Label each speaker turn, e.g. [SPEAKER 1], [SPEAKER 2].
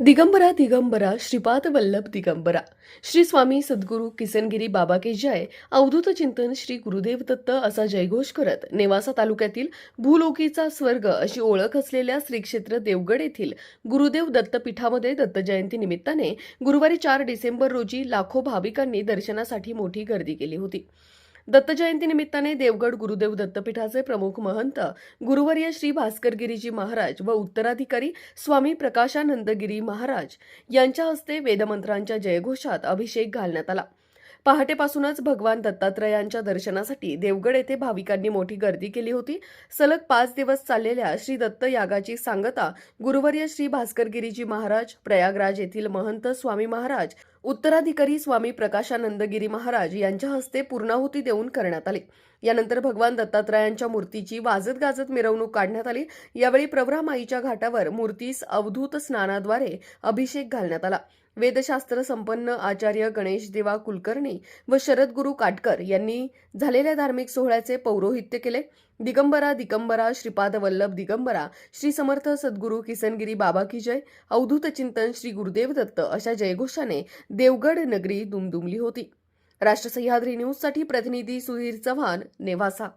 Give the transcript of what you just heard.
[SPEAKER 1] दिगंबरा दिगंबरा श्रीपाद वल्लभ दिगंबरा. श्री स्वामी सद्गुरू किसनगिरी बाबा के जय. अवधूत चिंतन श्री गुरुदेव दत्त असा जयघोष करत नेवासा तालुक्यातील भूलोकीचा स्वर्ग अशी ओळख असलेल्या श्री क्षेत्र देवगड येथील गुरुदेव दत्तपीठामध्ये दत्त जयंती निमित्ताने गुरुवारी चार डिसेंबर रोजी लाखो भाविकांनी दर्शनासाठी मोठी गर्दी केली होती. दत्त निमित्ताने देवगड गुरुदेव दत्तपीठाचे प्रमुख महंत गुरुवर्य श्री भास्करगिरीजी महाराज व उत्तराधिकारी स्वामी प्रकाशानंदगिरी महाराज यांच्या हस्ते वेदमंत्रांच्या जयघोषात अभिषेक घालण्यात आला. पहाटेपासूनच भगवान दत्तात्रयांच्या दर्शनासाठी देवगड येथे भाविकांनी मोठी गर्दी केली होती. सलग पाच दिवस चाललेल्या श्री दत्त यागाची सांगता गुरुवर्य श्री भास्करगिरीजी महाराज प्रयागराज येथील महंत स्वामी महाराज उत्तराधिकारी स्वामी प्रकाशानंदगिरी महाराज यांच्या हस्ते पूर्णाहुती देऊन करण्यात आली. यानंतर भगवान दत्तात्रयांच्या मूर्तीची वाजत गाजत मिरवणूक काढण्यात आली. यावेळी प्रवरामाईच्या घाटावर मूर्तीस अवधूत स्नानाद्वारे अभिषेक घालण्यात आला. वेदशास्त्र संपन्न आचार्य गणेश देवा कुलकर्णी व शरदगुरु काटकर यांनी झालेल्या धार्मिक सोहळ्याचे पौरोहित्य केले. दिगंबरा दिगंबरा श्रीपाद वल्लभ दिगंबरा श्री समर्थ सद्गुरू किसनगिरी बाबा की जय अवधूत चिंतन श्री गुरुदेव दत्त अशा जयघोषाने देवगड नगरी दुमदुमली होती. राष्ट्रसह्याद्री न्यूजसाठी प्रतिनिधी सुधीर चव्हाण नेवासा.